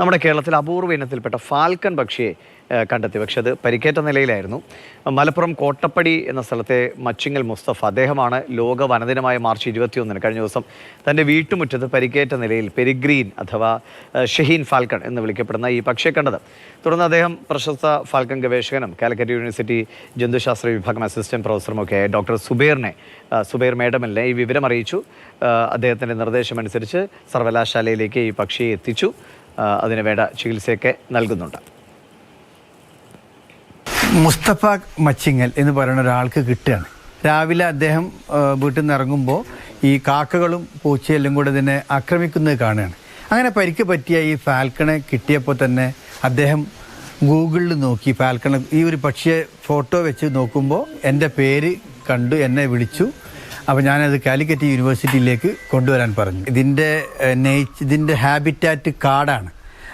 നമ്മുടെ കേരളത്തിൽ അപൂർവ ഇനത്തിൽപ്പെട്ട ഫാൽക്കൺ പക്ഷിയെ കണ്ടെത്തി. പക്ഷെ അത് പരിക്കേറ്റ നിലയിലായിരുന്നു. മലപ്പുറം കോട്ടപ്പടി എന്ന സ്ഥലത്തെ മച്ചിങ്ങൽ മുസ്തഫ അദ്ദേഹമാണ് ലോക വനദിനമായ മാർച്ച് ഇരുപത്തിയൊന്നിന് കഴിഞ്ഞ ദിവസം തന്റെ വീട്ടുമുറ്റത്ത് പരിക്കേറ്റ നിലയിൽ പെരിഗ്രീൻ അഥവാ ഷഹീൻ ഫാൽക്കൺ എന്ന് വിളിക്കപ്പെടുന്ന ഈ പക്ഷിയെ കണ്ടത്. തുടർന്ന് അദ്ദേഹം പ്രശസ്ത ഫാൽക്കൺ ഗവേഷകനും കാലിക്കറ്റ് യൂണിവേഴ്സിറ്റി ജന്തുശാസ്ത്ര വിഭാഗം അസിസ്റ്റന്റ് പ്രൊഫസറുമൊക്കെ ഡോക്ടർ സുബേറിനെ സുബേർ മേഡമലിനെ ഈ വിവരം അറിയിച്ചു. അദ്ദേഹത്തിന്റെ നിർദ്ദേശമനുസരിച്ച് സർവകലാശാലയിലേക്ക് ഈ പക്ഷിയെ എത്തിച്ചു. അതിന് വേണ്ട ചികിത്സയൊക്കെ നൽകുന്നുണ്ട്. മുസ്തഫ മച്ചിങ്ങൽ എന്ന് പറയുന്ന ഒരാൾക്ക് കിട്ടുകയാണ്. രാവിലെ അദ്ദേഹം വീട്ടിൽ നിന്ന് ഇറങ്ങുമ്പോൾ ഈ കാക്കകളും പൂച്ചയെല്ലാം കൂടെ ഇതിനെ ആക്രമിക്കുന്നത് കാണുകയാണ്. അങ്ങനെ പരിക്ക് പറ്റിയ ഈ ഫാൽക്കണെ കിട്ടിയപ്പോൾ തന്നെ അദ്ദേഹം ഗൂഗിളിൽ നോക്കി. ഫാൽക്കണെ ഈ ഒരു പക്ഷിയെ ഫോട്ടോ വെച്ച് നോക്കുമ്പോൾ എന്റെ പേര് കണ്ടു എന്നെ വിളിച്ചു. അപ്പോൾ ഞാനത് കാലിക്കറ്റ് യൂണിവേഴ്സിറ്റിയിലേക്ക് കൊണ്ടുവരാൻ പറഞ്ഞു. ഇതിന്റെ നെയ്ച്ച് ഇതിന്റെ ഹാബിറ്റാറ്റ് കാടാണ്.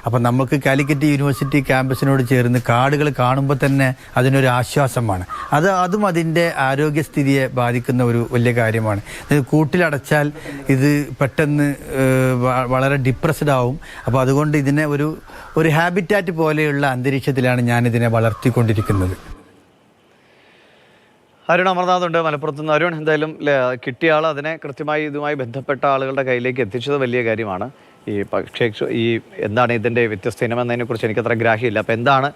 അപ്പം നമുക്ക് കാലിക്കറ്റ് യൂണിവേഴ്സിറ്റി ക്യാമ്പസിനോട് ചേർന്ന് കാടുകൾ കാണുമ്പോൾ തന്നെ അതിനൊരു ആശ്വാസമാണ്. അത് അതും അതിന്റെ ആരോഗ്യസ്ഥിതിയെ ബാധിക്കുന്ന ഒരു വലിയ കാര്യമാണ്. കൂട്ടിലടച്ചാൽ ഇത് പെട്ടെന്ന് വളരെ ഡിപ്രസ്ഡ് ആവും. അപ്പോൾ അതുകൊണ്ട് ഇതിനെ ഒരു ഒരു ഹാബിറ്റാറ്റ് പോലെയുള്ള അന്തരീക്ഷത്തിലാണ് ഞാനിതിനെ വളർത്തിക്കൊണ്ടിരിക്കുന്നത്. അരുൺ അമർനാഥ് ഉണ്ട് മലപ്പുറത്ത് നിന്ന്. അരുൺ എന്തായാലും കിട്ടിയ ആൾ അതിനെ കൃത്യമായി ഇതുമായി ബന്ധപ്പെട്ട ആളുകളുടെ കയ്യിലേക്ക് എത്തിച്ചത് വലിയ കാര്യമാണ്. ഈ പക്ഷേ ഈ എന്താണ് ഇതിന്റെ വ്യത്യസ്ത ഇനമെന്നതിനെ കുറിച്ച് എനിക്കത്ര ഗ്രാഹ്യമില്ല. അപ്പോൾ എന്താണ്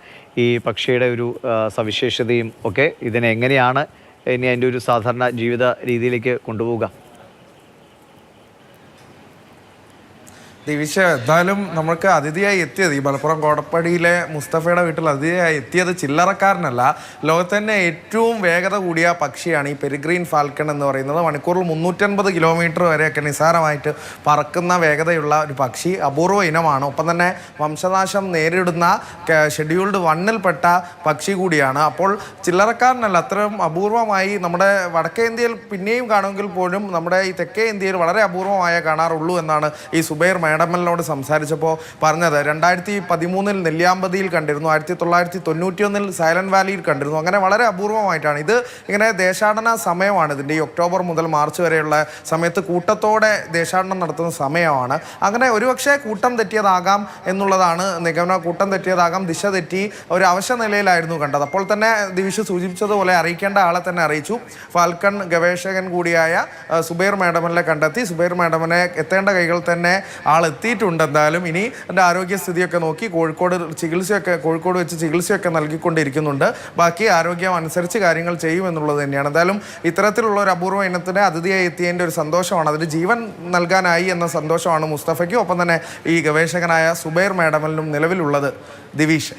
ഈ പക്ഷിയുടെ ഒരു സവിശേഷതയും ഒക്കെ ഇതിനെ എങ്ങനെയാണ് ഇനി അതിന്റെ ഒരു സാധാരണ ജീവിത രീതിയിലേക്ക് കൊണ്ടുപോവുക? ദിവിശ എന്തായാലും നമുക്ക് അതിഥിയായി എത്തിയത് ഈ മലപ്പുറം കോടപ്പടിയിലെ മുസ്തഫയുടെ വീട്ടിൽ അതിഥിയായി എത്തിയത് ചില്ലറക്കാരനല്ല. ലോകത്ത് തന്നെ ഏറ്റവും വേഗത കൂടിയ പക്ഷിയാണ് ഈ പെരിഗ്രീൻ ഫാൽക്കൺ എന്ന് പറയുന്നത്. മണിക്കൂറിൽ മുന്നൂറ്റൻപത് കിലോമീറ്റർ വരെയൊക്കെ നിസ്സാരമായിട്ട് പറക്കുന്ന വേഗതയുള്ള ഒരു പക്ഷി അപൂർവ ഇനമാണ്. ഒപ്പം തന്നെ വംശനാശം നേരിടുന്ന ഷെഡ്യൂൾഡ് വണ്ണിൽപ്പെട്ട പക്ഷി കൂടിയാണ്. അപ്പോൾ ചില്ലറക്കാരനല്ല അത്രയും അപൂർവമായി നമ്മുടെ വടക്കേ ഇന്ത്യയിൽ പിന്നെയും കാണുമെങ്കിൽ പോലും നമ്മുടെ ഈ തെക്കേ ഇന്ത്യയിൽ വളരെ അപൂർവമായ കാണാറുള്ളൂ എന്നാണ് ഈ സുബൈർ മേഡമലിനോട് സംസാരിച്ചപ്പോൾ പറഞ്ഞത് രണ്ടായിരത്തി പതിമൂന്നിൽ നെല്ലിയാമ്പതിയിൽ കണ്ടിരുന്നു ആയിരത്തി തൊള്ളായിരത്തി തൊണ്ണൂറ്റിയൊന്നിൽ സൈലന്റ് വാലിയിൽ കണ്ടിരുന്നു. അങ്ങനെ വളരെ അപൂർവമായിട്ടാണ്. ഇത് ഇങ്ങനെ ദേശാടന സമയമാണ്. ഇതിന്റെ ഈ ഒക്ടോബർ മുതൽ മാർച്ച് വരെയുള്ള സമയത്ത് കൂട്ടത്തോടെ ദേശാടനം നടത്തുന്ന സമയമാണ്. അങ്ങനെ ഒരുപക്ഷെ കൂട്ടം തെറ്റിയതാകാം എന്നുള്ളതാണ് നിഗമന. കൂട്ടം തെറ്റിയതാകാം ദിശ തെറ്റി ഒരു അവശ നിലയിലായിരുന്നു കണ്ടത്. അപ്പോൾ തന്നെ ദിവിഷ് സൂചിപ്പിച്ചതുപോലെ അറിയിക്കേണ്ട ആളെ തന്നെ അറിയിച്ചു. ഫാൽക്കൺ ഗവേഷകൻ കൂടിയായ സുബൈർ മാഡമിനെ കണ്ടെത്തി. സുബൈർ മാഡമിനെ എത്തേണ്ട കൈകൾ തന്നെ ആൾ എത്തിയിട്ടുണ്ട് എന്തായാലും ഇനി എന്റെ ആരോഗ്യസ്ഥിതിയൊക്കെ നോക്കി കോഴിക്കോട് ചികിത്സയൊക്കെ കോഴിക്കോട് വെച്ച് ചികിത്സയൊക്കെ നൽകിക്കൊണ്ടിരിക്കുന്നുണ്ട്. ബാക്കി ആരോഗ്യം അനുസരിച്ച് കാര്യങ്ങൾ ചെയ്യുമെന്നുള്ളത് തന്നെയാണ്. എന്തായാലും ഇത്തരത്തിലുള്ള ഒരു അപൂർവ ഇനത്തിന് അതിഥിയായി എത്തിയതിന്റെ ഒരു സന്തോഷമാണ്. അതിന് ജീവൻ നൽകാനായി എന്ന സന്തോഷമാണ് മുസ്തഫയ്ക്കും. ഒപ്പം തന്നെ ഈ ഗവേഷകനായ സുബൈർ മാഡമലിനും നിലവിലുള്ളത് ദിവീഷ്.